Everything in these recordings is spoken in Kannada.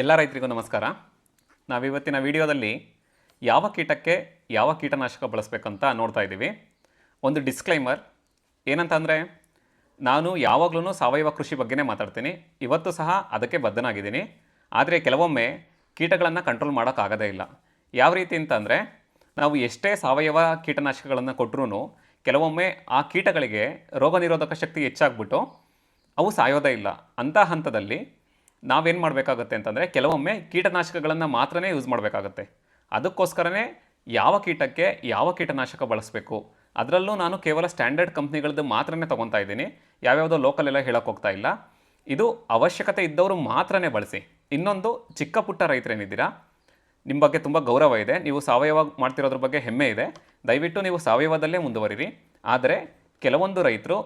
ಎಲ್ಲ ರೈತರಿಗೂ ನಮಸ್ಕಾರ. ನಾವಿವತ್ತಿನ ವಿಡಿಯೋದಲ್ಲಿ ಯಾವ ಕೀಟಕ್ಕೆ ಯಾವ ಕೀಟನಾಶಕ ಬಳಸಬೇಕಂತ ನೋಡ್ತಾ ಇದ್ದೀವಿ. ಒಂದು ಡಿಸ್ಕ್ಲೈಮರ್ ಏನಂತಂದರೆ ನಾನು ಯಾವಾಗಲೂ ಸಾವಯವ ಕೃಷಿ ಬಗ್ಗೆನೇ ಮಾತಾಡ್ತೀನಿ. ಇವತ್ತು ಸಹ ಅದಕ್ಕೆ ಬದ್ಧನಾಗಿದ್ದೀನಿ. ಆದರೆ ಕೆಲವೊಮ್ಮೆ ಕೀಟಗಳನ್ನು ಕಂಟ್ರೋಲ್ ಮಾಡೋಕ್ಕಾಗದೇ ಇಲ್ಲ. ಯಾವ ರೀತಿ ಅಂತಂದರೆ ನಾವು ಎಷ್ಟೇ ಸಾವಯವ ಕೀಟನಾಶಕಗಳನ್ನು ಕೊಟ್ಟರೂ ಕೆಲವೊಮ್ಮೆ ಆ ಕೀಟಗಳಿಗೆ ರೋಗ ಶಕ್ತಿ ಹೆಚ್ಚಾಗ್ಬಿಟ್ಟು ಅವು ಸಾಯೋದೇ ಇಲ್ಲ. ಅಂಥ ಹಂತದಲ್ಲಿ ನಾವೇನು ಮಾಡಬೇಕಾಗತ್ತೆ ಅಂತಂದರೆ ಕೆಲವೊಮ್ಮೆ ಕೀಟನಾಶಕಗಳನ್ನು ಮಾತ್ರನೇ ಯೂಸ್ ಮಾಡಬೇಕಾಗತ್ತೆ. ಅದಕ್ಕೋಸ್ಕರನೇ ಯಾವ ಕೀಟಕ್ಕೆ ಯಾವ ಕೀಟನಾಶಕ ಬಳಸಬೇಕು? ಅದರಲ್ಲೂ ನಾನು ಕೇವಲ ಸ್ಟ್ಯಾಂಡರ್ಡ್ ಕಂಪ್ನಿಗಳದ್ದು ಮಾತ್ರನೇ ತೊಗೊತಾ ಇದ್ದೀನಿ. ಯಾವ್ಯಾವುದೋ ಲೋಕಲ್ ಎಲ್ಲ ಹೇಳೋಕೆ ಹೋಗ್ತಾ ಇಲ್ಲ. ಇದು ಅವಶ್ಯಕತೆ ಇದ್ದವರು ಮಾತ್ರನೇ ಬಳಸಿ. ಇನ್ನೊಂದು ಚಿಕ್ಕ ಪುಟ್ಟ ರೈತರೇನಿದ್ದೀರಾ? ನಿಮ್ಮ ಬಗ್ಗೆ ತುಂಬ ಗೌರವ ಇದೆ. ನೀವು ಸಾವಯವ ಮಾಡ್ತಿರೋದ್ರ ಬಗ್ಗೆ ಹೆಮ್ಮೆ ಇದೆ. ದಯವಿಟ್ಟು ನೀವು ಸಾವಯವದಲ್ಲೇ ಮುಂದುವರಿರಿ. ಆದರೆ ಕೆಲವೊಂದು ರೈತರು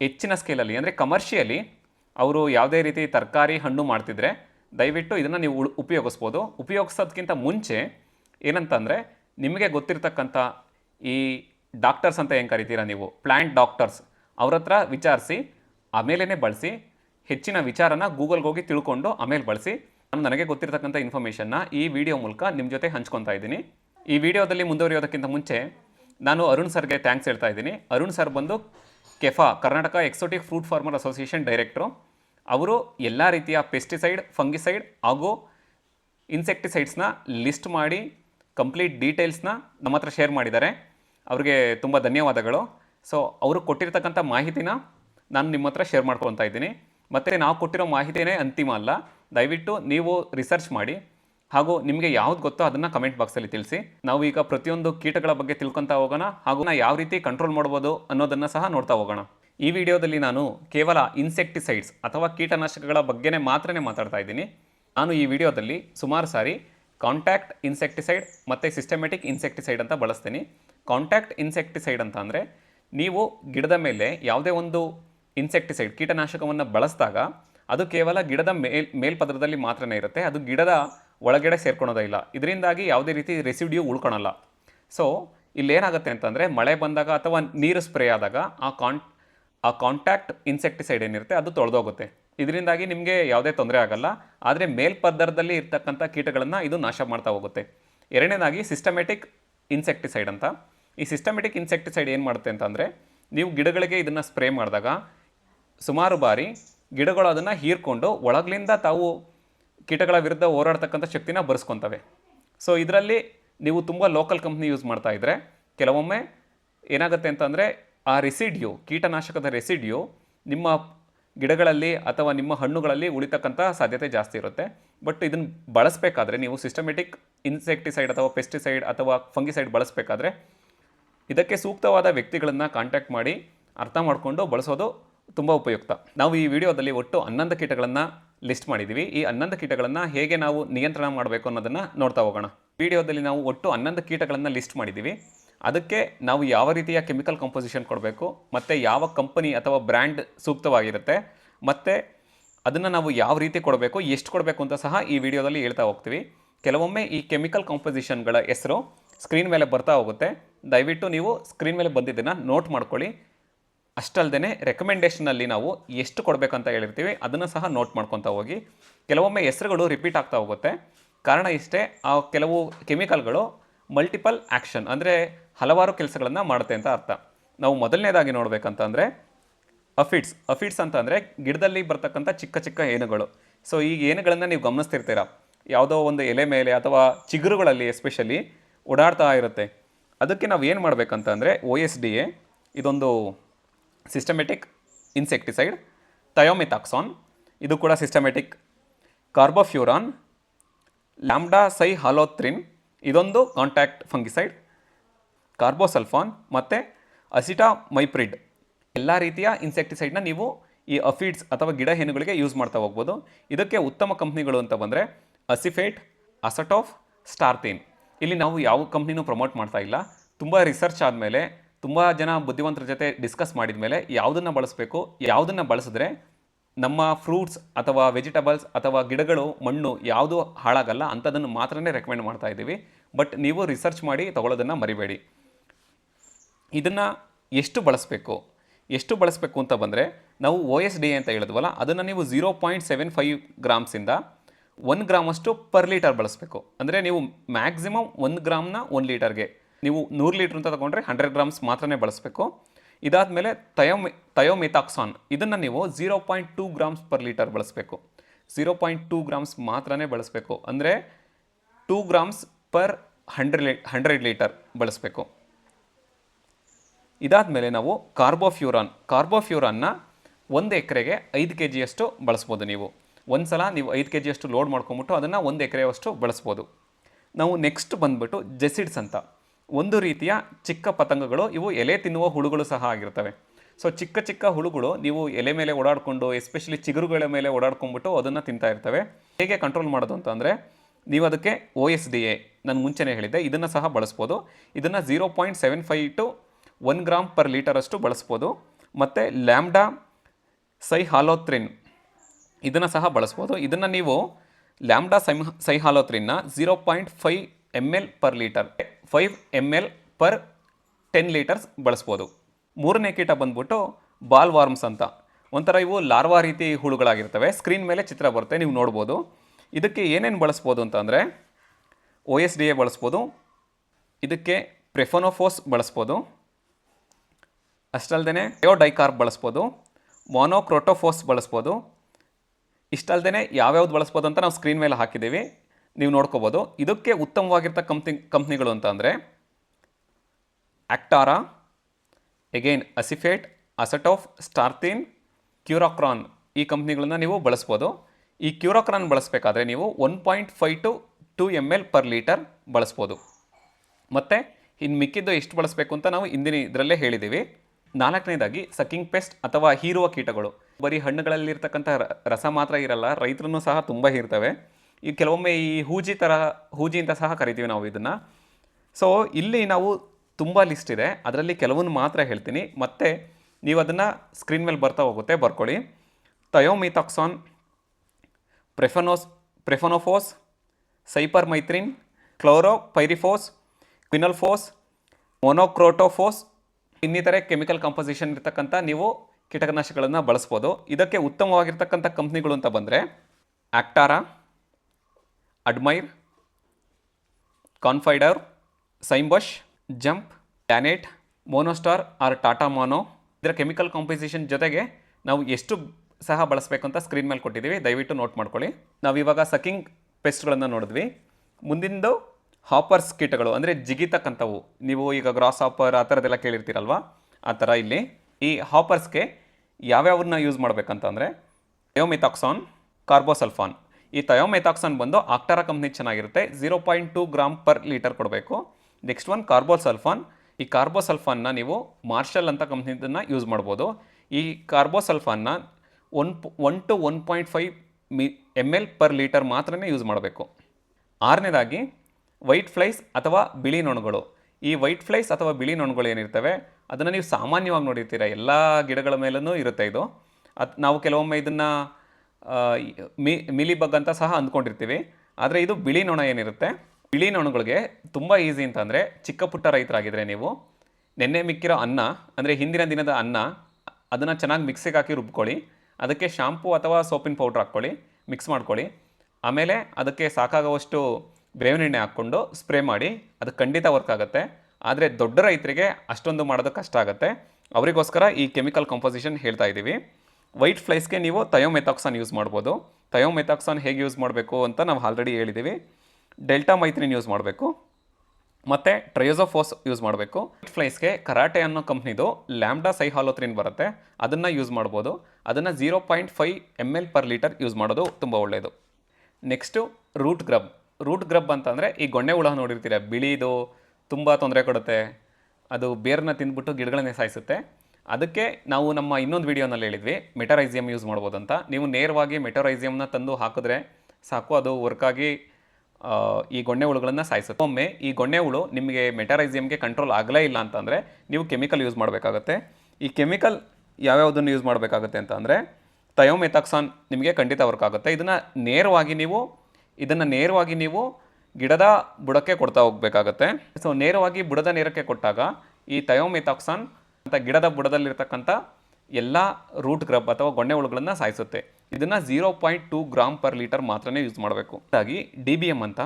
ಹೆಚ್ಚಿನ ಸ್ಕೇಲಲ್ಲಿ ಅಂದರೆ ಕಮರ್ಷಿಯಲಿ ಅವರು ಯಾವುದೇ ರೀತಿ ತರಕಾರಿ ಹಣ್ಣು ಮಾಡ್ತಿದ್ರೆ ದಯವಿಟ್ಟು ಇದನ್ನು ನೀವು ಉಪಯೋಗಿಸ್ಬೋದು. ಉಪಯೋಗಿಸೋದಕ್ಕಿಂತ ಮುಂಚೆ ಏನಂತಂದರೆ ನಿಮಗೆ ಗೊತ್ತಿರತಕ್ಕಂಥ ಈ ಡಾಕ್ಟರ್ಸ್ ಅಂತ ಏನು ಕರಿತೀರಾ ನೀವು? Plant doctors. ಅವ್ರ ಹತ್ರ ವಿಚಾರಿಸಿ ಆಮೇಲೇ ಬಳಸಿ, ಹೆಚ್ಚಿನ ವಿಚಾರನ ಗೂಗಲ್ಗೆ ಹೋಗಿ ತಿಳ್ಕೊಂಡು ಆಮೇಲೆ ಬಳಸಿ. ನಾನು ನನಗೆ ಗೊತ್ತಿರತಕ್ಕಂಥ ಇನ್ಫಾರ್ಮೇಷನ್ನ ಈ ವಿಡಿಯೋ ಮೂಲಕ ನಿಮ್ಮ ಜೊತೆ ಹಂಚ್ಕೊತಾ ಇದ್ದೀನಿ. ಈ ವಿಡಿಯೋದಲ್ಲಿ ಮುಂದುವರಿಯೋದಕ್ಕಿಂತ ಮುಂಚೆ ನಾನು ಅರುಣ್ ಸರ್ಗೆ ಥ್ಯಾಂಕ್ಸ್ ಹೇಳ್ತಾ ಇದ್ದೀನಿ. ಅರುಣ್ ಸರ್ ಬಂದು ಕೆಫಾ, Karnataka exotic fruit farmer association director ಅವರು ಎಲ್ಲ ರೀತಿಯ ಪೆಸ್ಟಿಸೈಡ್ ಫಂಗಿಸೈಡ್ ಹಾಗೂ ಇನ್ಸೆಕ್ಟಿಸೈಡ್ಸ್ನ ಲಿಸ್ಟ್ ಮಾಡಿ ಕಂಪ್ಲೀಟ್ ಡೀಟೇಲ್ಸ್ನ ನಮ್ಮ ಹತ್ರ ಶೇರ್ ಮಾಡಿದ್ದಾರೆ. ಅವ್ರಿಗೆ ತುಂಬ ಧನ್ಯವಾದಗಳು. ಸೊ ಅವರು ಕೊಟ್ಟಿರ್ತಕ್ಕಂಥ ಮಾಹಿತಿನ ನಾನು ನಿಮ್ಮ ಹತ್ರ ಶೇರ್ ಮಾಡ್ಕೊತಾ ಇದ್ದೀನಿ. ಮತ್ತು ನಾವು ಕೊಟ್ಟಿರೋ ಮಾಹಿತಿನೇ ಅಂತಿಮ ಅಲ್ಲ. ದಯವಿಟ್ಟು ನೀವು ರಿಸರ್ಚ್ ಮಾಡಿ. ಹಾಗೂ ನಿಮಗೆ ಯಾವ್ದು ಗೊತ್ತೋ ಅದನ್ನು ಕಮೆಂಟ್ ಬಾಕ್ಸಲ್ಲಿ ತಿಳಿಸಿ. ನಾವು ಈಗ ಪ್ರತಿಯೊಂದು ಕೀಟಗಳ ಬಗ್ಗೆ ತಿಳ್ಕೊತಾ ಹೋಗೋಣ ಹಾಗೂ ನಾವು ಯಾವ ರೀತಿ ಕಂಟ್ರೋಲ್ ಮಾಡ್ಬೋದು ಅನ್ನೋದನ್ನು ಸಹ ನೋಡ್ತಾ ಹೋಗೋಣ. ಈ ವಿಡಿಯೋದಲ್ಲಿ ನಾನು ಕೇವಲ ಇನ್ಸೆಕ್ಟಿಸೈಡ್ಸ್ ಅಥವಾ ಕೀಟನಾಶಕಗಳ ಬಗ್ಗೆನೇ ಮಾತ್ರನೇ ಮಾತಾಡ್ತಾ ಇದ್ದೀನಿ. ನಾನು ಈ ವಿಡಿಯೋದಲ್ಲಿ ಸುಮಾರು ಸಾರಿ ಕಾಂಟ್ಯಾಕ್ಟ್ ಇನ್ಸೆಕ್ಟಿಸೈಡ್ ಮತ್ತು ಸಿಸ್ಟಮೆಟಿಕ್ ಇನ್ಸೆಕ್ಟಿಸೈಡ್ ಅಂತ ಬಳಸ್ತೀನಿ. ಕಾಂಟ್ಯಾಕ್ಟ್ ಇನ್ಸೆಕ್ಟಿಸೈಡ್ ಅಂತ ಅಂದರೆ ನೀವು ಗಿಡದ ಮೇಲೆ ಯಾವುದೇ ಒಂದು ಇನ್ಸೆಕ್ಟಿಸೈಡ್ ಕೀಟನಾಶಕವನ್ನು ಬಳಸಿದಾಗ ಅದು ಕೇವಲ ಗಿಡದ ಮೇಲ್, ಮೇಲ್ಪದರದಲ್ಲಿ ಮಾತ್ರನೇ ಇರುತ್ತೆ. ಅದು ಗಿಡದ ಒಳಗಡೆ ಸೇರ್ಕೊಳೋದೇ ಇಲ್ಲ. ಇದರಿಂದಾಗಿ ಯಾವುದೇ ರೀತಿ ರೆಸಿಡ್ಯೂ ಉಳ್ಕೊಳಲ್ಲ. ಸೊ ಇಲ್ಲೇನಾಗುತ್ತೆ ಅಂತಂದರೆ ಮಳೆ ಬಂದಾಗ ಅಥವಾ ನೀರು ಸ್ಪ್ರೇ ಆದಾಗ ಆ ಕಾಂಟ್ ಆ ಕಾಂಟ್ಯಾಕ್ಟ್ ಇನ್ಸೆಕ್ಟಿಸೈಡ್ ಏನಿರುತ್ತೆ ಅದು ತೊಳೆದೋಗುತ್ತೆ. ಇದರಿಂದಾಗಿ ನಿಮಗೆ ಯಾವುದೇ ತೊಂದರೆ ಆಗಲ್ಲ. ಆದರೆ ಮೇಲ್ಪದ್ದರದಲ್ಲಿ ಇರ್ತಕ್ಕಂಥ ಕೀಟಗಳನ್ನು ಇದು ನಾಶ ಮಾಡ್ತಾ ಹೋಗುತ್ತೆ. ಎರಡನೇದಾಗಿ ಸಿಸ್ಟಮೆಟಿಕ್ ಇನ್ಸೆಕ್ಟಿಸೈಡ್ ಅಂತ. ಈ ಸಿಸ್ಟಮೆಟಿಕ್ ಇನ್ಸೆಕ್ಟಿಸೈಡ್ ಏನು ಮಾಡುತ್ತೆ ಅಂತಂದರೆ ನೀವು ಗಿಡಗಳಿಗೆ ಇದನ್ನು ಸ್ಪ್ರೇ ಮಾಡಿದಾಗ ಸುಮಾರು ಬಾರಿ ಗಿಡಗಳು ಅದನ್ನು ಹೀರ್ಕೊಂಡು ಒಳಗ್ಲಿಂದ ತಾವು ಕೀಟಗಳ ವಿರುದ್ಧ ಹೋರಾಡ್ತಕ್ಕಂಥ ಶಕ್ತಿನ ಬರ್ಸ್ಕೊತವೆ. ಸೊ ಇದರಲ್ಲಿ ನೀವು ತುಂಬ ಲೋಕಲ್ ಕಂಪ್ನಿ ಯೂಸ್ ಮಾಡ್ತಾ ಇದ್ದರೆ ಕೆಲವೊಮ್ಮೆ ಏನಾಗುತ್ತೆ ಅಂತಂದರೆ, ಆ ರೆಸಿಡ್ಯೂ ಕೀಟನಾಶಕದ ರೆಸಿಡ್ಯೂ ನಿಮ್ಮ ಗಿಡಗಳಲ್ಲಿ ಅಥವಾ ನಿಮ್ಮ ಹಣ್ಣುಗಳಲ್ಲಿ ಉಳಿತಕ್ಕಂಥ ಸಾಧ್ಯತೆ ಜಾಸ್ತಿ ಇರುತ್ತೆ. ಬಟ್ ಇದನ್ನು ಬಳಸಬೇಕಾದ್ರೆ, ನೀವು ಸಿಸ್ಟಮೆಟಿಕ್ ಇನ್ಸೆಕ್ಟಿಸೈಡ್ ಅಥವಾ ಪೆಸ್ಟಿಸೈಡ್ ಅಥವಾ ಫಂಗಿಸೈಡ್ ಬಳಸಬೇಕಾದ್ರೆ, ಇದಕ್ಕೆ ಸೂಕ್ತವಾದ ವ್ಯಕ್ತಿಗಳನ್ನು ಕಾಂಟ್ಯಾಕ್ಟ್ ಮಾಡಿ ಅರ್ಥ ಮಾಡಿಕೊಂಡು ಬಳಸೋದು ತುಂಬ ಉಪಯುಕ್ತ. ನಾವು ಈ ವಿಡಿಯೋದಲ್ಲಿ ಒಟ್ಟು ಹನ್ನೊಂದು ಕೀಟಗಳನ್ನು ಲಿಸ್ಟ್ ಮಾಡಿದ್ದೀವಿ ಈ ಹನ್ನೊಂದು ಕೀಟಗಳನ್ನು ಹೇಗೆ ನಾವು ನಿಯಂತ್ರಣ ಮಾಡಬೇಕು ಅನ್ನೋದನ್ನು ನೋಡ್ತಾ ಹೋಗೋಣ. ವಿಡಿಯೋದಲ್ಲಿ ನಾವು ಒಟ್ಟು ಹನ್ನೊಂದು ಕೀಟಗಳನ್ನು ಲಿಸ್ಟ್ ಮಾಡಿದ್ದೀವಿ ಅದಕ್ಕೆ ನಾವು ಯಾವ ರೀತಿಯ ಕೆಮಿಕಲ್ ಕಂಪೋಸಿಷನ್ ಕೊಡಬೇಕು, ಮತ್ತು ಯಾವ ಕಂಪನಿ ಅಥವಾ ಬ್ರ್ಯಾಂಡ್ ಸೂಕ್ತವಾಗಿರುತ್ತೆ, ಮತ್ತು ಅದನ್ನು ನಾವು ಯಾವ ರೀತಿ ಕೊಡಬೇಕು, ಎಷ್ಟು ಕೊಡಬೇಕು ಅಂತ ಸಹ ಈ ವಿಡಿಯೋದಲ್ಲಿ ಹೇಳ್ತಾ ಹೋಗ್ತೀವಿ. ಕೆಲವೊಮ್ಮೆ ಈ ಕೆಮಿಕಲ್ ಕಾಂಪೋಸಿಷನ್ಗಳ ಹೆಸರು ಸ್ಕ್ರೀನ್ ಮೇಲೆ ಬರ್ತಾ ಹೋಗುತ್ತೆ. ದಯವಿಟ್ಟು ನೀವು ಸ್ಕ್ರೀನ್ ಮೇಲೆ ಬಂದಿದ್ದನ್ನು ನೋಟ್ ಮಾಡ್ಕೊಳ್ಳಿ. ಅಷ್ಟಲ್ಲದೆ ರೆಕಮೆಂಡೇಷನಲ್ಲಿ ನಾವು ಎಷ್ಟು ಕೊಡಬೇಕಂತ ಹೇಳಿರ್ತೀವಿ, ಅದನ್ನು ಸಹ ನೋಟ್ ಮಾಡ್ಕೊತಾ ಹೋಗಿ. ಕೆಲವೊಮ್ಮೆ ಹೆಸರುಗಳು ರಿಪೀಟ್ ಆಗ್ತಾ ಹೋಗುತ್ತೆ. ಕಾರಣ ಇಷ್ಟೇ, ಆ ಕೆಲವು ಕೆಮಿಕಲ್ಗಳು ಮಲ್ಟಿಪಲ್ ಆ್ಯಕ್ಷನ್ ಅಂದರೆ ಹಲವಾರು ಕೆಲಸಗಳನ್ನು ಮಾಡುತ್ತೆ ಅಂತ ಅರ್ಥ. ನಾವು ಮೊದಲನೇದಾಗಿ ನೋಡಬೇಕಂತಂದರೆ ಅಫಿಡ್ಸ್ ಅಫಿಡ್ಸ್ ಅಂತ ಅಂದರೆ ಗಿಡದಲ್ಲಿ ಬರ್ತಕ್ಕಂಥ ಚಿಕ್ಕ ಚಿಕ್ಕ ಏನುಗಳು. ಸೊ ಈ ಏನುಗಳನ್ನು ನೀವು ಗಮನಿಸ್ತಿರ್ತೀರ? ಯಾವುದೋ ಒಂದು ಎಲೆ ಮೇಲೆ ಅಥವಾ ಚಿಗುರುಗಳಲ್ಲಿ ಎಸ್ಪೆಷಲಿ ಓಡಾಡ್ತಾ ಇರುತ್ತೆ. ಅದಕ್ಕೆ ನಾವು ಏನು ಮಾಡಬೇಕಂತಂದರೆ ಒ ಎಸ್ ಡಿ ಎ ಇದೊಂದು ಸಿಸ್ಟಮೆಟಿಕ್ ಇನ್ಸೆಕ್ಟಿಸೈಡ್ ಥಯೋಮಿಥಾಕ್ಸಾನ್ ಇದು ಕೂಡ ಸಿಸ್ಟಮೆಟಿಕ್ ಕಾರ್ಬೋಫ್ಯೂರಾನ್ ಲ್ಯಾಂಬ್ಡಾ ಸೈ ಹಾಲೋತ್ರಿನ್ ಇದೊಂದು ಕಾಂಟ್ಯಾಕ್ಟ್ ಫಂಗಿಸೈಡ್ ಕಾರ್ಬೋಸಲ್ಫಾನ್ ಮತ್ತು ಅಸಿಟಾ ಮೈಪ್ರಿಡ್ ಎಲ್ಲ ರೀತಿಯ ಇನ್ಸೆಕ್ಟಿಸೈಡ್ನ ನೀವು ಈ ಅಫೀಡ್ಸ್ ಅಥವಾ ಗಿಡ ಹೆಣ್ಣುಗಳಿಗೆ ಯೂಸ್ ಮಾಡ್ತಾ ಹೋಗ್ಬೋದು. ಇದಕ್ಕೆ ಉತ್ತಮ ಕಂಪ್ನಿಗಳು ಅಂತ ಬಂದರೆ ಅಸಿಫೇಟ್ ಅಸಟೋಫ್ ಸ್ಟಾರ್ತಿನ್ ಇಲ್ಲಿ ನಾವು ಯಾವ ಕಂಪ್ನಿನೂ ಪ್ರಮೋಟ್ ಮಾಡ್ತಾ ಇಲ್ಲ. ತುಂಬ ರಿಸರ್ಚ್ ಆದಮೇಲೆ ತುಂಬ ಜನ ಬುದ್ಧಿವಂತರ ಜೊತೆ ಡಿಸ್ಕಸ್ ಮಾಡಿದ ಮೇಲೆ ಯಾವುದನ್ನು ಬಳಸಬೇಕು, ಯಾವುದನ್ನು ಬಳಸಿದ್ರೆ ನಮ್ಮ ಫ್ರೂಟ್ಸ್ ಅಥವಾ ವೆಜಿಟಬಲ್ಸ್ ಅಥವಾ ಗಿಡಗಳು, ಮಣ್ಣು ಯಾವುದು ಹಾಳಾಗಲ್ಲ ಅಂಥದನ್ನು ಮಾತ್ರನೇ ರೆಕಮೆಂಡ್ ಮಾಡ್ತಾ ಇದ್ದೀವಿ. ಬಟ್ ನೀವು ರಿಸರ್ಚ್ ಮಾಡಿ ತೊಗೊಳೋದನ್ನು ಮರಿಬೇಡಿ. ಇದನ್ನು ಎಷ್ಟು ಬಳಸಬೇಕು ಎಷ್ಟು ಬಳಸಬೇಕು ಅಂತ ಬಂದರೆ, ನಾವು ಒ ಎಸ್ ಡಿ ಅಂತ ಹೇಳಿದ್ವಲ್ಲ, ಅದನ್ನು ನೀವು ಝೀರೋ ಪಾಯಿಂಟ್ ಸೆವೆನ್ ಫೈವ್ ಗ್ರಾಮ್ಸಿಂದ ಒನ್ ಗ್ರಾಮಷ್ಟು ಪರ್ ಲೀಟರ್ ಬಳಸಬೇಕು. ಅಂದರೆ ನೀವು ಮ್ಯಾಕ್ಸಿಮಮ್ ಒಂದು ಗ್ರಾಮ್ನ ಒಂದು ಲೀಟರ್ಗೆ ನೀವು ನೂರು ಲೀಟ್ರ್ ಅಂತ ತಗೊಂಡ್ರೆ ಹಂಡ್ರೆಡ್ ಗ್ರಾಮ್ಸ್ ಮಾತ್ರನೇ ಬಳಸಬೇಕು. ಇದಾದಮೇಲೆ ತಯೋಮಿ ತಯೋಮೆಥಾಕ್ಸಾನ್ ಇದನ್ನು ನೀವು zero point two grams per litre ಬಳಸಬೇಕು. ಝೀರೋ ಪಾಯಿಂಟ್ ಟೂ ಗ್ರಾಮ್ಸ್ ಮಾತ್ರನೇ ಬಳಸಬೇಕು. ಅಂದರೆ two grams per hundred hundred litre ಬಳಸಬೇಕು. ಇದಾದಮೇಲೆ ನಾವು ಕಾರ್ಬೋಫ್ಯೂರಾನ್, ಕಾರ್ಬೋಫ್ಯೂರಾನ್ನ ಒಂದು ಎಕರೆಗೆ ಐದು ಕೆ ಜಿಯಷ್ಟು ಬಳಸ್ಬೋದು ನೀವು. ಒಂದು ಸಲ ನೀವು ಐದು ಕೆ ಜಿಯಷ್ಟು ಲೋಡ್ ಮಾಡ್ಕೊಂಬಿಟ್ಟು ಅದನ್ನು ಒಂದು ಎಕರೆಯಷ್ಟು ಬಳಸ್ಬೋದು. ನಾವು ನೆಕ್ಸ್ಟ್ ಬಂದ್ಬಿಟ್ಟು ಜೆಸಿಡ್ಸ್ ಅಂತ. ಒಂದು ರೀತಿಯ ಚಿಕ್ಕ ಪತಂಗಗಳು, ಇವು ಎಲೆ ತಿನ್ನುವ ಹುಳುಗಳು ಸಹ ಆಗಿರ್ತವೆ. ಸೊ ಚಿಕ್ಕ ಚಿಕ್ಕ ಹುಳುಗಳು ನೀವು ಎಲೆ ಮೇಲೆ ಓಡಾಡಿಕೊಂಡು ಎಸ್ಪೆಷಲಿ ಚಿಗುರುಗಳ ಮೇಲೆ ಓಡಾಡ್ಕೊಂಡ್ಬಿಟ್ಟು ಅದನ್ನು ತಿಂತಾ ಇರ್ತವೆ. ಹೇಗೆ ಕಂಟ್ರೋಲ್ ಮಾಡೋದು ಅಂತಂದರೆ ನೀವು ಅದಕ್ಕೆ ಒ ಎಸ್ ಡಿ ಎ ನಾನು ಮುಂಚೆನೇ ಹೇಳಿದ್ದೆ, ಇದನ್ನು ಸಹ ಬಳಸ್ಬೋದು. ಇದನ್ನು zero point seven five to one gram per ಲೀಟರಷ್ಟು ಬಳಸ್ಬೋದು. ಮತ್ತು ಲ್ಯಾಮ್ಡಾ ಸೈ ಹಾಲೋತ್ರಿನ್ ಇದನ್ನು ಸಹ ಬಳಸ್ಬೋದು. ಇದನ್ನು ನೀವು ಲ್ಯಾಮ್ಡಾ ಸೈಮ್ ಸೈ ಹಾಲೋತ್ರಿನ್ನ zero point five M L per litre five M L per ten litres ಬಳಸ್ಬೋದು. ಮೂರನೇ ಕೀಟ ಬಂದ್ಬಿಟ್ಟು ಬಾಲ್ ವಾರ್ಮ್ಸ್ ಅಂತ. ಒಂಥರ ಇವು ಲಾರ್ವಾ ರೀತಿ ಹುಳುಗಳಾಗಿರ್ತವೆ. ಸ್ಕ್ರೀನ್ ಮೇಲೆ ಚಿತ್ರ ಬರುತ್ತೆ, ನೀವು ನೋಡ್ಬೋದು. ಇದಕ್ಕೆ ಏನೇನು ಬಳಸ್ಬೋದು ಅಂತಂದರೆ ಒ ಎಸ್ ಡಿ ಎ ಬಳಸ್ಬೋದು. ಇದಕ್ಕೆ ಪ್ರೆಫೋನೋಫೋಸ್ ಬಳಸ್ಬೋದು. ಅಷ್ಟಲ್ದೇ ಡೈಕಾರ್ಬ್ ಬಳಸ್ಬೋದು. ಮೊನೋಕ್ರೋಟೋಫೋಸ್ ಬಳಸ್ಬೋದು. ಇಷ್ಟಲ್ದೇ ಯಾವ್ಯಾವ್ದು ಬಳಸ್ಬೋದು ಅಂತ ನಾವು ಸ್ಕ್ರೀನ್ ಮೇಲೆ ಹಾಕಿದ್ದೀವಿ. ನೀವು ನೋಡ್ಕೋಬೋದು. ಇದಕ್ಕೆ ಉತ್ತಮವಾಗಿರ್ತ ಕಂಪ್ನಿ ಕಂಪ್ನಿಗಳು ಅಂತ ಅಂದರೆ ಆಕ್ಟಾರಾ ಎಗೈನ್ ಅಸಿಫೇಟ್ ಅಸಟೋಫ್ ಸ್ಟಾರ್ತಿನ್ ಕ್ಯೂರಾಕ್ರಾನ್ ಈ ಕಂಪ್ನಿಗಳನ್ನ ನೀವು ಬಳಸ್ಬೋದು. ಈ ಕ್ಯೂರಾಕ್ರಾನ್ ಬಳಸಬೇಕಾದ್ರೆ ನೀವು one point five to two M L per litre ಬಳಸ್ಬೋದು. ಮತ್ತು ಇನ್ನು ಮಿಕ್ಕಿದ್ದು ಎಷ್ಟು ಬಳಸಬೇಕು ಅಂತ ನಾವು ಹಿಂದಿನ ಇದರಲ್ಲೇ ಹೇಳಿದ್ದೀವಿ ನಾಲ್ಕನೇದಾಗಿ ಸಕಿಂಗ್ ಪೆಸ್ಟ್ ಅಥವಾ ಹೀರುವ ಕೀಟಗಳು. ಬರೀ ಹಣ್ಣುಗಳಲ್ಲಿರ್ತಕ್ಕಂಥ ರಸ ಮಾತ್ರ ಇರಲ್ಲ ರೈತರನ್ನು ಸಹ ತುಂಬ ಇರ್ತವೆ ಈ ಕೆಲವೊಮ್ಮೆ ಈ ಹೂಜಿ ಥರ ಹೂಜಿ ಅಂತ ಸಹ ಕರಿತೀವಿ ನಾವು ಇದನ್ನು. ಸೊ ಇಲ್ಲಿ ನಾವು ತುಂಬ ಲಿಸ್ಟ್ ಇದೆ. ಅದರಲ್ಲಿ ಕೆಲವೊಂದು ಮಾತ್ರ ಹೇಳ್ತೀನಿ. ಮತ್ತು ನೀವು ಅದನ್ನು ಸ್ಕ್ರೀನ್ ಮೇಲೆ ಬರ್ತಾ ಹೋಗುತ್ತೆ, ಬರ್ಕೊಳ್ಳಿ. ತಯೋಮಿಥಾಕ್ಸಾನ್ ಪ್ರೆಫನೋಸ್ ಪ್ರೆಫನೋಫೋಸ್ ಸೈಪರ್ ಮೈತ್ರಿನ್ ಕ್ಲೋರೋ ಪೈರಿಫೋಸ್ ಕ್ವಿನಲ್ಫೋಸ್ ಮೊನೋಕ್ರೋಟೋಫೋಸ್ ಇನ್ನಿತರೆ ಕೆಮಿಕಲ್ ಕಂಪೋಸಿಷನ್ ಇರ್ತಕ್ಕಂಥ ನೀವು ಕೀಟನಾಶಕಗಳನ್ನು ಬಳಸ್ಬೋದು. ಇದಕ್ಕೆ ಉತ್ತಮವಾಗಿರ್ತಕ್ಕಂಥ ಕಂಪ್ನಿಗಳು ಅಂತ ಬಂದರೆ Actara Admire Confidor Cymbush Jump Tanet Monostar or Tata mono ಇದರ ಕೆಮಿಕಲ್ ಕಾಂಪೋಸಿಷನ್ ಜೊತೆಗೆ ನಾವು ಎಷ್ಟು ಸಹ ಬಳಸಬೇಕು ಅಂತ ಸ್ಕ್ರೀನ್ ಮೇಲೆ ಕೊಟ್ಟಿದ್ದೀವಿ. ದಯವಿಟ್ಟು ನೋಟ್ ಮಾಡ್ಕೊಳ್ಳಿ. ನಾವು ಇವಾಗ ಸಕಿಂಗ್ ಪೆಸ್ಟ್ಗಳನ್ನು ನೋಡಿದ್ವಿ. ಮುಂದಿಂದು ಹಾಪರ್ಸ್ ಕೀಟಗಳು, ಅಂದರೆ ಜಿಗಿತಕ್ಕಂಥವು. ನೀವು ಈಗ ಗ್ರಾಸ್ ಹಾಪರ್ ಆ ಥರದ್ದೆಲ್ಲ ಕೇಳಿರ್ತೀರಲ್ವ? ಆ ಥರ ಇಲ್ಲಿ. ಈ ಹಾಪರ್ಸ್ಗೆ ಯಾವ್ಯಾವನ್ನ ಯೂಸ್ ಮಾಡಬೇಕಂತಂದರೆ ಯೋಮಿತಾಕ್ಸಾನ್ ಕಾರ್ಬೋಸಲ್ಫಾನ್ ಈ ಥಯೋಮೆಥಾಕ್ಸಾನ್ ಬಂದು ಆಕ್ಟರಾ ಕಂಪ್ನಿ ಚೆನ್ನಾಗಿರುತ್ತೆ. Zero point two gram per litre ಕೊಡಬೇಕು. ನೆಕ್ಸ್ಟ್ ಒನ್ ಕಾರ್ಬೋಸಲ್ಫಾನ್ ಈ ಕಾರ್ಬೋಸಲ್ಫಾನ್ನ ನೀವು ಮಾರ್ಷಲ್ ಅಂತ ಕಂಪ್ನಿದನ್ನು ಯೂಸ್ ಮಾಡ್ಬೋದು. ಈ ಕಾರ್ಬೋಸಲ್ಫಾನ್ನ one one to one point five me M L per litre ಮಾತ್ರನೇ ಯೂಸ್ ಮಾಡಬೇಕು. ಆರನೇದಾಗಿ ವೈಟ್ ಫ್ಲೈಸ್ ಅಥವಾ ಬಿಳಿ ನೊಣಗಳು. ಈ ವೈಟ್ ಫ್ಲೈಸ್ ಅಥವಾ ಬಿಳಿ ನೊಣಗಳು ಏನಿರ್ತವೆ, ಅದನ್ನು ನೀವು ಸಾಮಾನ್ಯವಾಗಿ ನೋಡಿರ್ತೀರ. ಎಲ್ಲ ಗಿಡಗಳ ಮೇಲೂ ಇರುತ್ತೆ ಇದು. ಅದು, ನಾವು ಕೆಲವೊಮ್ಮೆ ಇದನ್ನು ಮಿ, ಮಿಲಿ ಬಗ್ ಅಂತ ಸಹ ಅಂದ್ಕೊಂಡಿರ್ತೀವಿ. ಆದರೆ ಇದು ಬಿಳಿ ನೊಣ ಏನಿರುತ್ತೆ? ಬಿಳಿ ನೊಣಗಳಿಗೆ ತುಂಬ ಈಸಿ ಅಂತಂದರೆ ಚಿಕ್ಕ ಪುಟ್ಟ ರೈತರಾಗಿದ್ದರೆ ನೀವು ನೆನ್ನೆ ಮಿಕ್ಕಿರೋ ಅನ್ನ, ಅಂದರೆ ಹಿಂದಿನ ದಿನದ ಅನ್ನ, ಅದನ್ನು ಚೆನ್ನಾಗಿ ಮಿಕ್ಸಿಗೆ ಹಾಕಿ ರುಬ್ಕೊಳ್ಳಿ. ಅದಕ್ಕೆ ಶಾಂಪೂ ಅಥವಾ ಸೋಪಿನ ಪೌಡ್ರ್ ಹಾಕ್ಕೊಳ್ಳಿ, ಮಿಕ್ಸ್ ಮಾಡ್ಕೊಳ್ಳಿ. ಆಮೇಲೆ ಅದಕ್ಕೆ ಸಾಕಾಗುವಷ್ಟು ಬೇವಿನ ಎಣ್ಣೆ ಹಾಕ್ಕೊಂಡು ಸ್ಪ್ರೇ ಮಾಡಿ, ಅದು ಖಂಡಿತ ವರ್ಕ್ ಆಗುತ್ತೆ. ಆದರೆ ದೊಡ್ಡ ರೈತರಿಗೆ ಅಷ್ಟೊಂದು ಮಾಡೋದು ಕಷ್ಟ ಆಗುತ್ತೆ. ಅವರಿಗೋಸ್ಕರ ಈ ಕೆಮಿಕಲ್ ಕಂಪೋಸಿಷನ್ ಹೇಳ್ತಾ ಇದ್ದೀವಿ. ವೈಟ್ ಫ್ಲೈಸ್ಗೆ ನೀವು ತಯೋಮೆಥಾಕ್ಸಾನ್ ಯೂಸ್ ಮಾಡ್ಬೋದು. ತಯೋಮೆಥಾಕ್ಸಾನ್ ಹೇಗೆ ಯೂಸ್ ಮಾಡಬೇಕು ಅಂತ ನಾವು ಆಲ್ರೆಡಿ ಹೇಳಿದ್ದೀವಿ. ಡೆಲ್ಟಾ ಮೈತ್ರಿನ್ ಯೂಸ್ ಮಾಡಬೇಕು. ಮತ್ತು ಟ್ರಯೋಸೋಫೋಸ್ ಯೂಸ್ ಮಾಡಬೇಕು. ವೈಟ್ ಫ್ಲೈಸ್ಗೆ ಕರಾಟೆ ಅನ್ನೋ ಕಂಪ್ನಿದು ಲ್ಯಾಮ್ಡಾ ಸೈಹಾಲೋತ್ರಿನ್ ಬರುತ್ತೆ. ಅದನ್ನು ಯೂಸ್ ಮಾಡ್ಬೋದು. ಅದನ್ನು zero point five M L per litre use ಮಾಡೋದು ತುಂಬ ಒಳ್ಳೆಯದು next root grub. Root grub ಅಂತಂದರೆ ಈ ಗೊಣ್ಣೆ ಹುಳ ನೋಡಿರ್ತೀರ? ಬಿಳಿದು ತುಂಬ ತೊಂದರೆ ಕೊಡುತ್ತೆ. ಅದು ಬೇರ್ನ ತಿಂದ್ಬಿಟ್ಟು ಗಿಡಗಳನ್ನೇ ಸಾಯಿಸುತ್ತೆ. ಅದಕ್ಕೆ ನಾವು ನಮ್ಮ ಇನ್ನೊಂದು ವಿಡಿಯೋನಲ್ಲಿ ಹೇಳಿದ್ವಿ ಮೆಟರೈಸಿಯಮ್ ಯೂಸ್ ಮಾಡ್ಬೋದು ಅಂತ ನೀವು ನೇರವಾಗಿ ಮೆಟರೈಸಿಯಂನ ತಂದು ಹಾಕಿದ್ರೆ ಸಾಕು, ಅದು ವರ್ಕಾಗಿ ಈ ಗೊಣ್ಣೆ ಹುಳುಗಳನ್ನು ಸಾಯಿಸುತ್ತೆ. ಒಮ್ಮೆ ಈ ಗೊಣ್ಣೆ ಹುಳು ನಿಮಗೆ ಮೆಟರೈಸಿಯಮ್ಗೆ ಕಂಟ್ರೋಲ್ ಆಗಲೇ ಇಲ್ಲ ಅಂತಂದರೆ ನೀವು ಕೆಮಿಕಲ್ ಯೂಸ್ ಮಾಡಬೇಕಾಗತ್ತೆ. ಈ ಕೆಮಿಕಲ್ ಯಾವ್ಯಾವುದನ್ನು ಯೂಸ್ ಮಾಡಬೇಕಾಗುತ್ತೆ ಅಂತ ಅಂದರೆ ಥಯೋಮೆಥಾಕ್ಸಾನ್ ನಿಮಗೆ ಖಂಡಿತ ವರ್ಕ್ ಆಗುತ್ತೆ. ಇದನ್ನು ನೇರವಾಗಿ ನೀವು, ಇದನ್ನು ನೇರವಾಗಿ ನೀವು ಗಿಡದ ಬುಡಕ್ಕೆ ಕೊಡ್ತಾ ಹೋಗಬೇಕಾಗತ್ತೆ. ಸೊ ನೇರವಾಗಿ ಬುಡದ ನೇರಕ್ಕೆ ಕೊಟ್ಟಾಗ ಈ ಥಯೋಮೆಥಾಕ್ಸಾನ್ ಅಂತ ಗಿಡದ ಬುಡದಲ್ಲಿರ್ತಕ್ಕಂಥ ಎಲ್ಲ ರೂಟ್ ಗ್ರಬ್ ಅಥವಾ ಗೊಣ್ಣೆ ಹುಳುಗಳನ್ನು ಸಾಯಿಸುತ್ತೆ. ಇದನ್ನು zero point two gram per litre ಮಾತ್ರನೇ ಯೂಸ್ ಮಾಡಬೇಕು. ಹಾಗಾಗಿ ಡಿ ಬಿ ಎಂ ಅಂತ.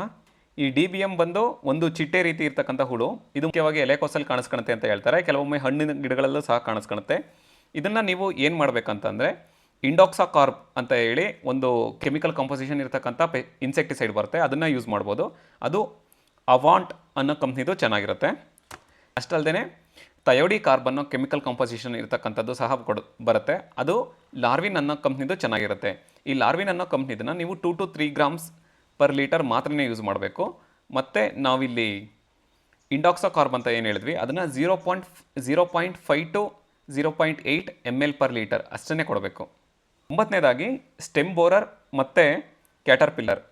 ಈ ಡಿ ಬಿ ಎಂ ಬಂದು ಒಂದು ಚಿಟ್ಟೆ ರೀತಿ ಇರ್ತಕ್ಕಂಥ ಹುಳು. ಇದು ಮುಖ್ಯವಾಗಿ ಎಲೆಕೋಸಲ್ಲಿ ಕಾಣಿಸ್ಕೊಳುತ್ತೆ ಅಂತ ಹೇಳ್ತಾರೆ. ಕೆಲವೊಮ್ಮೆ ಹಣ್ಣಿನ ಗಿಡಗಳಲ್ಲೂ ಸಹ ಕಾಣಿಸ್ಕೊಳುತ್ತೆ ಇದನ್ನು ನೀವು ಏನು ಮಾಡಬೇಕಂತಂದರೆ ಇಂಡಾಕ್ಸಾ ಕಾರ್ಪ್ ಅಂತ ಹೇಳಿ ಒಂದು ಕೆಮಿಕಲ್ ಕಂಪೋಸಿಷನ್ ಇರತಕ್ಕಂಥ ಪೆ ಇನ್ಸೆಕ್ಟಿಸೈಡ್ ಬರುತ್ತೆ. ಅದನ್ನು ಯೂಸ್ ಮಾಡ್ಬೋದು. ಅದು ಅವಾಂಟ್ ಅನ್ನೋ ಕಂಪ್ನಿದು ಚೆನ್ನಾಗಿರುತ್ತೆ. ಅಷ್ಟಲ್ಲದೆ ಥಯೋಡಿ ಕಾರ್ಬನ್ ಕೆಮಿಕಲ್ ಕಂಪೋಸಿಷನ್ ಇರತಕ್ಕಂಥದ್ದು ಸಹ ಕೊಡು, ಬರುತ್ತೆ. ಅದು ಲಾರ್ವಿನ್ ಅನ್ನೋ ಕಂಪ್ನಿದು ಚೆನ್ನಾಗಿರುತ್ತೆ. ಈ ಲಾರ್ವಿನ್ ಅನ್ನೋ ಕಂಪ್ನಿದನ್ನು ನೀವು two to three grams per litre ಮಾತ್ರನೇ ಯೂಸ್ ಮಾಡಬೇಕು. ಮತ್ತು ನಾವಿಲ್ಲಿ ಇಂಡಾಕ್ಸಾ ಕಾರ್ಬ್ ಅಂತ ಏನು ಹೇಳಿದ್ವಿ, ಅದನ್ನು zero point zero point five to zero point eight M L per litre ಅಷ್ಟನ್ನೇ ಕೊಡಬೇಕು. ಒಂಬತ್ತನೇದಾಗಿ ಸ್ಟೆಮ್ ಬೋರರ್ ಮತ್ತು ಕ್ಯಾಟರ್ ಪಿಲ್ಲರ್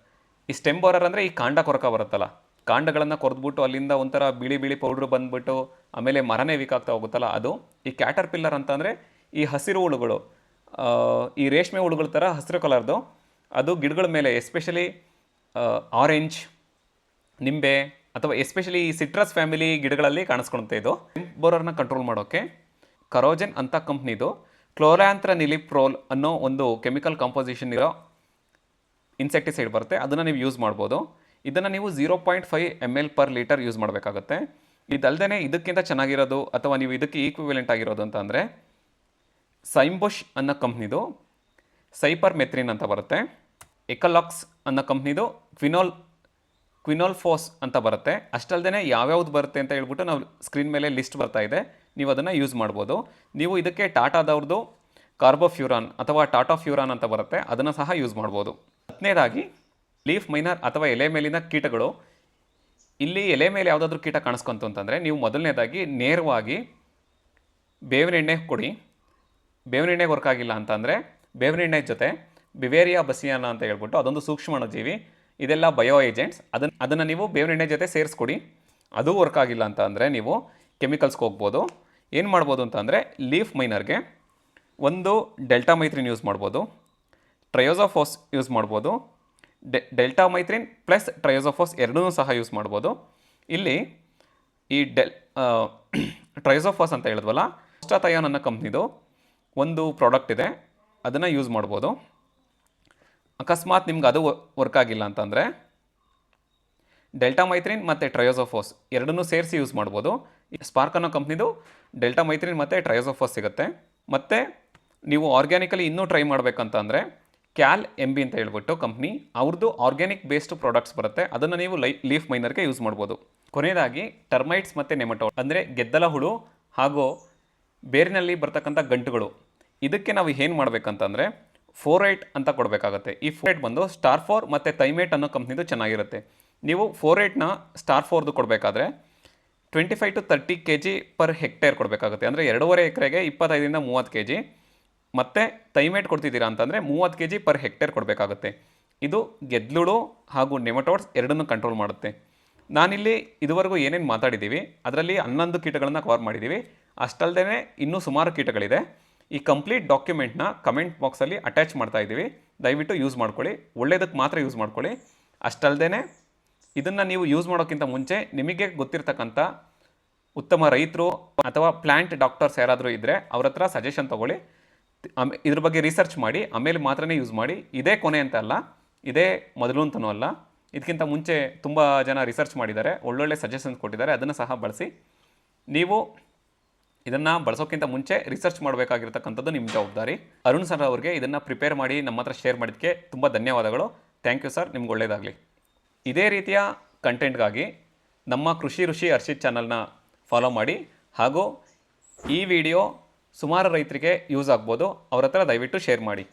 ಈ ಸ್ಟೆಮ್ ಬೋರರ್ ಅಂದರೆ ಈ ಕಾಂಡ ಕೊರಕ ಬರುತ್ತಲ್ಲ ಕಾಂಡಗಳನ್ನು ಕೊರೆದ್ಬಿಟ್ಟು ಅಲ್ಲಿಂದ ಒಂಥರ ಬಿಳಿ ಬಿಳಿ ಪೌಡ್ರ್ ಬಂದ್ಬಿಟ್ಟು ಆಮೇಲೆ ಮರನೇ ವೀಕ್ ಆಗ್ತಾ ಹೋಗುತ್ತಲ್ಲ, ಅದು ಈ ಕ್ಯಾಟರ್ ಪಿಲ್ಲರ್ ಅಂತಂದರೆ ಈ ಹಸಿರು ಹುಳುಗಳು ಈ ರೇಷ್ಮೆ ಹುಳುಗಳ ಥರ ಹಸಿರು ಕಲರ್ದು ಅದು ಗಿಡಗಳ ಮೇಲೆ ಎಸ್ಪೆಷಲಿ ಆರೆಂಜ್ ನಿಂಬೆ ಅಥವಾ ಎಸ್ಪೆಷಲಿ ಈ ಸಿಟ್ರಸ್ ಫ್ಯಾಮಿಲಿ ಗಿಡಗಳಲ್ಲಿ ಕಾಣಿಸ್ಕೊಳುತ್ತೆ ಇದು. ಬೋರರ್ನ ಕಂಟ್ರೋಲ್ ಮಾಡೋಕ್ಕೆ ಕರೋಜನ್ ಅಂತ ಕಂಪ್ನಿದು ಕ್ಲೋರಾಂತ್ರ ನಿಲಿಪ್ರೋಲ್ ಅನ್ನೋ ಒಂದು ಕೆಮಿಕಲ್ ಕಾಂಪೋಸಿಷನ್ ಇರೋ ಇನ್ಸೆಕ್ಟಿಸೈಡ್ ಬರುತ್ತೆ, ಅದನ್ನು ನೀವು ಯೂಸ್ ಮಾಡ್ಬೋದು. ಇದನ್ನು ನೀವು zero point five M L per litre use ಮಾಡಬೇಕಾಗುತ್ತೆ. ಇದಲ್ಲದೆ ಇದಕ್ಕಿಂತ ಚೆನ್ನಾಗಿರೋದು ಅಥವಾ ನೀವು ಇದಕ್ಕೆ ಈಕ್ವಿವೆಲೆಂಟ್ ಆಗಿರೋದು ಅಂತ ಅಂದರೆ ಸೈಂಬುಷ್ ಅನ್ನೋ ಕಂಪ್ನಿದು ಸೈಪರ್ ಮೆತ್ರಿನ್ ಅಂತ ಬರುತ್ತೆ. ಎಕಲಾಕ್ಸ್ ಅನ್ನೋ ಕಂಪ್ನಿದು ಕ್ವಿನೋಲ್ ಕ್ವಿನೋಲ್ಫೋಸ್ ಅಂತ ಬರುತ್ತೆ. ಅಷ್ಟಲ್ದೇ ಯಾವ್ಯಾವ್ದು ಬರುತ್ತೆ ಅಂತ ಹೇಳ್ಬಿಟ್ಟು ನಾವು ಸ್ಕ್ರೀನ್ ಮೇಲೆ ಲಿಸ್ಟ್ ಬರ್ತಾ ಇದೆ. ನೀವು ಅದನ್ನು ಯೂಸ್ ಮಾಡ್ಬೋದು. ನೀವು ಇದಕ್ಕೆ ಟಾಟಾದವ್ರದ್ದು ಕಾರ್ಬೋಫ್ಯೂರಾನ್ ಅಥವಾ ಟಾಟಾ ಫ್ಯೂರಾನ್ ಅಂತ ಬರುತ್ತೆ. ಅದನ್ನು ಸಹ ಯೂಸ್ ಮಾಡ್ಬೋದು. ಹತ್ತನೇದಾಗಿ ಲೀಫ್ ಮೈನರ್ ಅಥವಾ ಎಲೆ ಮೇಲಿನ ಕೀಟಗಳು, ಇಲ್ಲಿ ಎಲೆ ಮೇಲೆ ಯಾವುದಾದ್ರೂ ಕೀಟ ಕಾಣಿಸ್ಕೊಂತು ಅಂತಂದರೆ ನೀವು ಮೊದಲನೇದಾಗಿ ನೇರವಾಗಿ ಬೇವಿನ ಎಣ್ಣೆ ಕೊಡಿ. ಬೇವಿನ ಎಣ್ಣೆಗೆ ವರ್ಕ್ ಆಗಿಲ್ಲ ಅಂತಂದರೆ ಬೇವಿನ ಎಣ್ಣೆ ಜೊತೆ ಬಿವೇರಿಯಾ ಬಸಿಯಾನ ಅಂತ ಹೇಳ್ಬಿಟ್ಟು ಅದೊಂದು ಸೂಕ್ಷ್ಮಾಣುಜೀವಿ ಇದೆಲ್ಲ ಬಯೋ ಏಜೆಂಟ್ಸ್ ಅದನ್ನು ಅದನ್ನು ನೀವು ಬೇವಿನ ಎಣ್ಣೆ ಜೊತೆ ಸೇರಿಸ್ಕೊಡಿ. ಅದು ವರ್ಕ್ ಆಗಿಲ್ಲ ಅಂತ ಅಂದರೆ ನೀವು ಕೆಮಿಕಲ್ಸ್ಗೆ ಹೋಗ್ಬೋದು. ಏನು ಮಾಡ್ಬೋದು ಅಂತಂದರೆ ಲೀಫ್ ಮೈನರ್ಗೆ ಒಂದು ಡೆಲ್ಟಾ ಮೈತ್ರಿನ್ ಯೂಸ್ ಮಾಡ್ಬೋದು. ಟ್ರಯೋಸೋಫೋಸ್ ಯೂಸ್ ಮಾಡ್ಬೋದು. ಡೆಲ್ಟಾ ಮೈತ್ರಿನ್ ಪ್ಲಸ್ ಟ್ರಯೋಸೋಫೋಸ್ ಎರಡೂ ಸಹ ಯೂಸ್ ಮಾಡ್ಬೋದು. ಇಲ್ಲಿ ಈ ಡೆಲ್ ಟ್ರೈಸೋಫಾಸ್ ಅಂತ ಹೇಳಿದ್ವಲ್ಲ ಅಸ್ಟಾಥಯಾನ್ ಅನ್ನೋ ಕಂಪ್ನಿದು ಒಂದು ಪ್ರಾಡಕ್ಟ್ ಇದೆ, ಅದನ್ನು ಯೂಸ್ ಮಾಡ್ಬೋದು. ಅಕಸ್ಮಾತ್ ನಿಮ್ಗೆ ಅದು ವರ್ಕ್ ಆಗಿಲ್ಲ ಅಂತಂದರೆ, ಡೆಲ್ಟಾ ಮೈತ್ರಿನ್ ಮತ್ತು ಟ್ರಯೋಸೋಫೋಸ್ ಎರಡನ್ನೂ ಸೇರಿಸಿ ಯೂಸ್ ಮಾಡ್ಬೋದು. ಸ್ಪಾರ್ಕ್ ಅನ್ನೋ ಕಂಪ್ನಿದು ಡೆಲ್ಟಾ ಮೈತ್ರಿನ್ ಮತ್ತು ಟ್ರಯೋಸೋಫೋಸ್ ಸಿಗುತ್ತೆ. ಮತ್ತು ನೀವು ಆರ್ಗ್ಯಾನಿಕಲಿ ಇನ್ನೂ ಟ್ರೈ ಮಾಡಬೇಕಂತ ಅಂದರೆ ಕ್ಯಾಲ್ ಎಂ ಬಿ ಅಂತ ಹೇಳ್ಬಿಟ್ಟು ಕಂಪ್ನಿ ಅವ್ರದ್ದು ಆರ್ಗ್ಯಾನಿಕ್ ಬೇಸ್ಡ್ ಪ್ರಾಡಕ್ಟ್ಸ್ ಬರುತ್ತೆ. ಅದನ್ನು ನೀವು ಲೈ ಲೀಫ್ ಮೈನರ್ಗೆ ಯೂಸ್ ಮಾಡ್ಬೋದು. ಕೊನೆಯದಾಗಿ ಟರ್ಮೈಟ್ಸ್ ಮತ್ತು ನೆಮಟೋ ಅಂದರೆ ಗೆದ್ದಲ ಹುಳು ಹಾಗೂ ಬೇರಿನಲ್ಲಿ ಬರ್ತಕ್ಕಂಥ ಗಂಟುಗಳು. ಇದಕ್ಕೆ ನಾವು ಏನು ಮಾಡಬೇಕಂತಂದರೆ, ಫೋರೈಟ್ ಅಂತ ಕೊಡಬೇಕಾಗತ್ತೆ. ಈ ಫೋರೈಟ್ ಬಂದು ಸ್ಟಾರ್ ಫೋರ್ ಮತ್ತು ತೈಮೇಟ್ ಅನ್ನೋ ಕಂಪ್ನಿದು ಚೆನ್ನಾಗಿರುತ್ತೆ. ನೀವು ಫೋರೈಟ್ನ ಸ್ಟಾರ್ ಫೋರ್ದು ಕೊಡಬೇಕಾದ್ರೆ twenty five to thirty K G per hectare ಕೊಡಬೇಕಾಗುತ್ತೆ. ಅಂದರೆ ಎರಡೂವರೆ ಎಕರೆಗೆ ಇಪ್ಪತ್ತೈದರಿಂದ ಮೂವತ್ತು ಕೆ ಜಿ ಮತ್ತು ತೈಮೇಟ್ ಕೊಡ್ತಿದ್ದೀರಾ ಅಂತಂದರೆ ಮೂವತ್ತು ಕೆ ಜಿ ಪರ್ ಹೆಕ್ಟೇರ್ ಕೊಡಬೇಕಾಗುತ್ತೆ. ಇದು ಗೆದ್ಲುಳು ಹಾಗೂ ನೆಮಟೋಡ್ಸ್ ಎರಡನ್ನೂ ಕಂಟ್ರೋಲ್ ಮಾಡುತ್ತೆ. ನಾನಿಲ್ಲಿ ಇದುವರೆಗೂ ಏನೇನು ಮಾತಾಡಿದ್ದೀವಿ, ಅದರಲ್ಲಿ ಹನ್ನೊಂದು ಕೀಟಗಳನ್ನು ಕವರ್ ಮಾಡಿದ್ದೀವಿ. ಅಷ್ಟಲ್ಲದೆ ಇನ್ನೂ ಸುಮಾರು ಕೀಟಗಳಿದೆ. ಈ ಕಂಪ್ಲೀಟ್ ಡಾಕ್ಯುಮೆಂಟ್ನ ಕಮೆಂಟ್ ಬಾಕ್ಸಲ್ಲಿ ಅಟ್ಯಾಚ್ ಮಾಡ್ತಾ ಇದ್ದೀವಿ. ದಯವಿಟ್ಟು ಯೂಸ್ ಮಾಡ್ಕೊಳ್ಳಿ. ಒಳ್ಳೆಯದಕ್ಕೆ ಮಾತ್ರ ಯೂಸ್ ಮಾಡ್ಕೊಳ್ಳಿ. ಅಷ್ಟಲ್ಲದೆ ಇದನ್ನು ನೀವು ಯೂಸ್ ಮಾಡೋಕ್ಕಿಂತ ಮುಂಚೆ ನಿಮಗೆ ಗೊತ್ತಿರತಕ್ಕಂಥ ಉತ್ತಮ ರೈತರು ಅಥವಾ ಪ್ಲ್ಯಾಂಟ್ ಡಾಕ್ಟರ್ಸ್ ಯಾರಾದರೂ ಇದ್ದರೆ ಅವ್ರ ಹತ್ರ ಸಜೆಷನ್ ತೊಗೊಳ್ಳಿ. ಆಮೇ, ಇದ್ರ ಬಗ್ಗೆ ರಿಸರ್ಚ್ ಮಾಡಿ, ಆಮೇಲೆ ಮಾತ್ರನೇ ಯೂಸ್ ಮಾಡಿ, ಇದೇ ಕೊನೆ ಅಂತ ಅಲ್ಲ, ಇದೇ ಮೊದಲು ಅಂತನೂ ಅಲ್ಲ ಇದಕ್ಕಿಂತ ಮುಂಚೆ ತುಂಬ ಜನ ರಿಸರ್ಚ್ ಮಾಡಿದ್ದಾರೆ, ಒಳ್ಳೊಳ್ಳೆ ಸಜೆಷನ್ಸ್ ಕೊಟ್ಟಿದ್ದಾರೆ, ಅದನ್ನು ಸಹ ಬಳಸಿ. ನೀವು ಇದನ್ನು ಬಳಸೋಕ್ಕಿಂತ ಮುಂಚೆ ರಿಸರ್ಚ್ ಮಾಡಬೇಕಾಗಿರ್ತಕ್ಕಂಥದ್ದು ನಿಮ್ಮ ಜವಾಬ್ದಾರಿ. ಅರುಣ್ ಸರ್ ಅವರಿಗೆ ಇದನ್ನು ಪ್ರಿಪೇರ್ ಮಾಡಿ, ನಮ್ಮ ಹತ್ರ ಶೇರ್ ಮಾಡಿದ್ದಕ್ಕೆ ತುಂಬ ಧನ್ಯವಾದಗಳು. ಥ್ಯಾಂಕ್ ಯು ಸರ್ ನಿಮ್ಗೆ ಒಳ್ಳೆಯದಾಗಲಿ ಇದೇ ರೀತಿಯ ಕಂಟೆಂಟ್ಗಾಗಿ ನಮ್ಮ ಕೃಷಿ ಋಷಿ ಹರ್ಷಿತ್ ಚಾನಲ್ನ ಫಾಲೋ ಮಾಡಿ, ಹಾಗೂ ಈ ವಿಡಿಯೋ ಸುಮಾರು ರೈತರಿಗೆ ಯೂಸ್ ಆಗ್ಬೋದು ಅವ್ರ ಹತ್ರ ದಯವಿಟ್ಟು ಶೇರ್ ಮಾಡಿ.